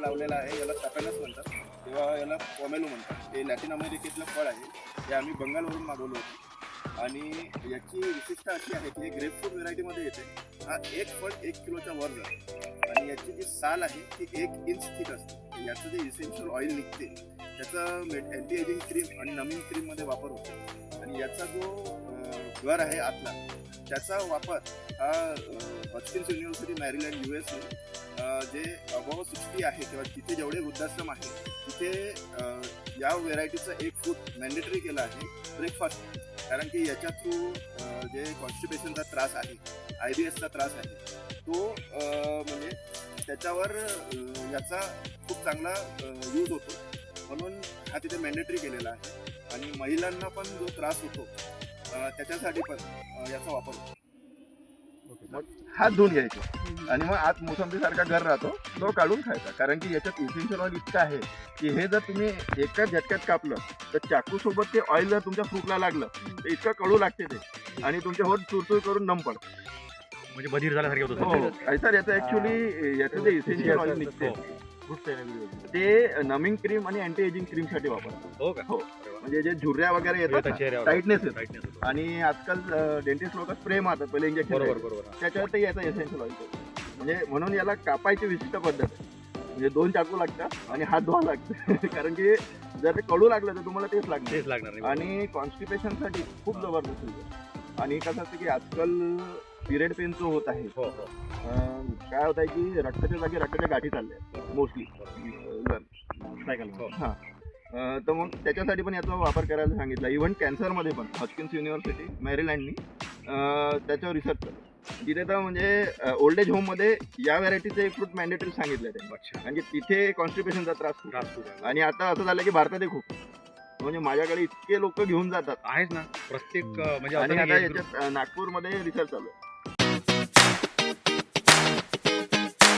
लावलेला आहे याला टॅपॅनस म्हणतात. किंवा याला पॉमेलो म्हणतात. हे लॅटिन अमेरिकेतलं फळ आहे. हे आम्ही बंगालवरून मागवलं होतं. आणि याची विशिष्ट अशी आहे की हे ग्रेपफ्रूट व्हेरायटीमध्ये येते. हा एक फळ एक किलोच्या वर जातो. आणि याची जी साल आहे ती एक इंच थिक असते. याचं जे इसेन्शियल ऑइल निघते त्याचं अँटी एजिंग क्रीम आणि नवीन क्रीममध्ये वापर होतो. आणि याचा जो घर आहे आतला त्याचा वापर हा Hoskins university Maryland U S जे अबव सिक्स्टी आहे किंवा तिथे जेवढे वृद्धाश्रम आहे तिथे या व्हेरायटीचं एक फूड मॅन्डेटरी केलं आहे ब्रेकफास्ट कारण की याच्या थ्रू जे कॉन्स्टिपेशनचा त्रास आहे आय बी एसचा त्रास आहे तो म्हणजे त्याच्यावर याचा खूप चांगला यूज होतो. म्हणून हा तिथे मॅन्डेटरी केलेला आहे. आणि महिलांना पण जो त्रास होतो त्याच्यासाठी पण याचा वापर होतो. हात धुवून घ्यायचे. आणि मग आत मोसंबी सारखा घर राहतो तो काढून खायचा. कारण की याच्यात इसेन्शियल ऑइल इतकं आहे की हे जर तुम्ही एका झटक्यात कापलं तर चाकू सोबत ते ऑइल जर तुमच्या फ्रूटला लागलं तर इतकं कडू लागते ते. आणि तुमचे होत चुरचुर करून नम पडतं. म्हणजे बधीर झाल्यासारखे होतं हो. सर याचं ऍक्च्युली याचं जे इसेन्शियल ऑइल निघते ते नमिंग क्रीम आणि अँटी एजिंग क्रीमसाठी वापरतात. हो का? हो. म्हणजे जे झुर्या वगैरे येतात येतात. टाईटनेस येतो Tightness होतो. आणि आजकाल डेंटिस्ट लोक स्प्रे मारतात पहिले इंजेक्शन बरोबर बरोबर. त्याच्यावरती याचा एसेन्शियल ऑइल म्हणजे म्हणून याला कापायची विशिष्ट पद्धत आहे. म्हणजे दोन चाकू लागतात आणि हात धुवा लागतं. कारण की जर ते कडू लागलं तर तुम्हाला तेच लागणार. तेच लागणार. आणि कॉन्स्टिपेशनसाठी खूप जबरदस्त. आणि कसं असतं की आजकाल पिरियड पेन जो होत आहे हो हो. काय होत आहे की रक्ताच्या जागी रक्ताच्या गाठी चालल्या मोस्टली सायकल हो. हां. तर मग त्याच्यासाठी पण याचा वापर करायला सांगितला. इव्हन कॅन्सरमध्ये पण हॉस्किन्स युनिव्हर्सिटी मॅरीलँडनी त्याच्यावर रिसर्च केलं. तिथे तर म्हणजे ओल्ड एज होममध्ये या व्हरायटीचे एक फ्रूट मॅन्डेटरी सांगितलं ते म्हणजे तिथे कॉन्स्टिपेशनचा त्रास. त्रास. आणि आता असं झालं की भारतातही खूप. म्हणजे माझ्याकडे इतके लोक घेऊन जातात. आहेच ना. प्रत्येक म्हणजे आणि आता याच्यात नागपूरमध्ये रिसर्च चालू आहे.